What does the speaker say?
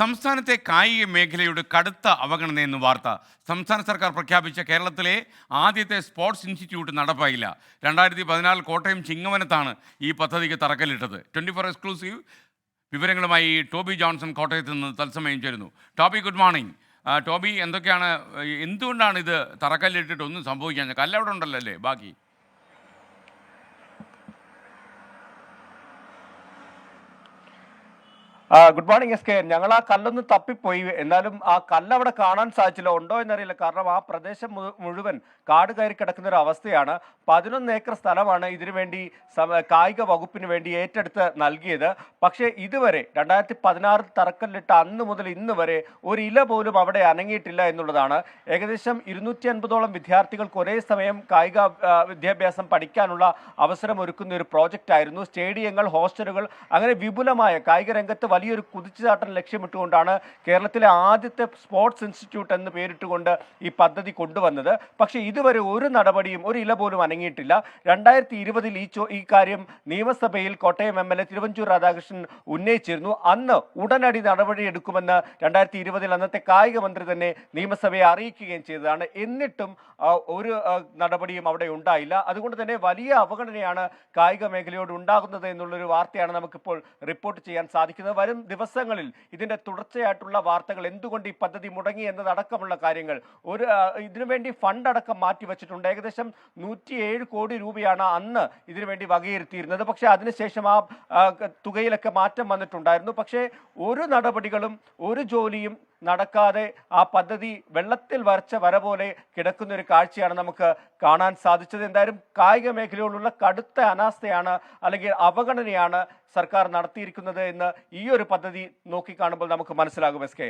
സംസ്ഥാനത്തെ കായിക മേഖലയുടെ കടുത്ത അവഗണനയെന്ന് വാർത്ത. സംസ്ഥാന സർക്കാർ പ്രഖ്യാപിച്ച കേരളത്തിലെ ആദ്യത്തെ സ്പോർട്സ് ഇൻസ്റ്റിറ്റ്യൂട്ട് നടപ്പായില്ല. രണ്ടായിരത്തി പതിനാല് കോട്ടയം ചിങ്ങവനത്താണ് ഈ പദ്ധതിക്ക് തറക്കല്ലിട്ടത്. ട്വന്റി ഫോർ എക്സ്ക്ലൂസീവ് വിവരങ്ങളുമായി ടോബി ജോൺസൺ കോട്ടയത്ത് നിന്ന് തത്സമയം ചേരുന്നു. Toby good morning. ടോബി എന്തൊക്കെയാണ് എന്തുകൊണ്ടാണ് ഇത് തറക്കല്ലിട്ടിട്ട് ഒന്നും സംഭവിക്കാൻ കല്ലവിടെ ഉണ്ടല്ലോ അല്ലേ? ബാക്കി. ഗുഡ് മോർണിംഗ് എസ് കെ ഞങ്ങൾ ആ കല്ലൊന്ന് തപ്പിപ്പോയി. എന്നാലും ആ കല്ല് അവിടെ കാണാൻ സാധിച്ചില്ല. ഉണ്ടോ എന്നറിയില്ല. കാരണം ആ പ്രദേശം മുഴുവൻ കാട് കയറി കിടക്കുന്ന ഒരു അവസ്ഥയാണ്. പതിനൊന്ന് ഏക്കർ സ്ഥലമാണ് ഇതിനു വേണ്ടി കായിക വകുപ്പിന് വേണ്ടി ഏറ്റെടുത്ത് നൽകിയത്. പക്ഷേ ഇതുവരെ രണ്ടായിരത്തി പതിനാറ് തറക്കല്ലിട്ട അന്ന് മുതൽ ഇന്ന് വരെ ഒരു ഇല പോലും അവിടെ അനങ്ങിയിട്ടില്ല എന്നുള്ളതാണ്. ഏകദേശം ഇരുന്നൂറ്റി അൻപതോളം വിദ്യാർത്ഥികൾക്ക് ഒരേ സമയം കായിക വിദ്യാഭ്യാസം പഠിക്കാനുള്ള അവസരം ഒരുക്കുന്ന ഒരു പ്രോജക്റ്റ് ആയിരുന്നു സ്റ്റേഡിയങ്ങൾ ഹോസ്റ്റലുകൾ അങ്ങനെ വിപുലമായ കായിക രംഗത്ത് വലിയൊരു കുതിച്ചുചാട്ടം ലക്ഷ്യമിട്ടുകൊണ്ടാണ് കേരളത്തിലെ ആദ്യത്തെ സ്പോർട്സ് ഇൻസ്റ്റിറ്റ്യൂട്ട് എന്ന് പേരിട്ടുകൊണ്ട് ഈ പദ്ധതി കൊണ്ടുവന്നത്. പക്ഷേ ഇതുവരെ ഒരു നടപടിയും ഒരു ഇല പോലും അനങ്ങിയിട്ടില്ല. രണ്ടായിരത്തി ഇരുപതിൽ ഈ ചോ ഈ കാര്യം നിയമസഭയിൽ Kottayam M L A Thiruvanchoor Radhakrishnan ഉന്നയിച്ചിരുന്നു. അന്ന് ഉടനടി നടപടി എടുക്കുമെന്ന് രണ്ടായിരത്തി ഇരുപതിൽ അന്നത്തെ കായിക മന്ത്രി തന്നെ നിയമസഭയെ അറിയിക്കുകയും ചെയ്തതാണ്. എന്നിട്ടും ഒരു നടപടിയും അവിടെ ഉണ്ടായില്ല. അതുകൊണ്ട് തന്നെ വലിയ അവഗണനയാണ് കായിക മേഖലയോട് ഉണ്ടാകുന്നത് എന്നുള്ളൊരു വാർത്തയാണ് നമുക്കിപ്പോൾ റിപ്പോർട്ട് ചെയ്യാൻ സാധിക്കുന്നത്. വരും ദിവസങ്ങളിൽ ഇതിന്റെ തുടർച്ചയായിട്ടുള്ള വാർത്തകൾ എന്തുകൊണ്ട് ഈ പദ്ധതി മുടങ്ങി എന്നതടക്കമുള്ള കാര്യങ്ങൾ. ഒരു ഇതിനുവേണ്ടി ഫണ്ട് അടക്കം മാറ്റിവെച്ചിട്ടുണ്ട് ഏകദേശം നൂറ്റിയേഴ് കോടി രൂപയാണ് അന്ന് ഇതിനുവേണ്ടി വകയിരുത്തിയിരുന്നത്. പക്ഷേ അതിനുശേഷം ആ ആ, തുകയിലൊക്കെ മാറ്റം വന്നിട്ടുണ്ടായിരുന്നു. പക്ഷേ ഒരു നടപടികളും ഒരു ജോലിയും നടക്കാതെ ആ പദ്ധതി വെള്ളത്തിൽ വരച്ച വര പോലെ കിടക്കുന്ന ഒരു കാഴ്ചയാണ് നമുക്ക് കാണാൻ സാധിച്ചത്. എന്തായാലും കായിക മേഖലയോടുള്ള കടുത്ത അനാസ്ഥയാണ് അല്ലെങ്കിൽ അവഗണനയാണ് സർക്കാർ നടത്തിയിരിക്കുന്നത് എന്ന് ഈ ഒരു പദ്ധതി നോക്കിക്കാണുമ്പോൾ നമുക്ക് മനസ്സിലാകും എസ് കെ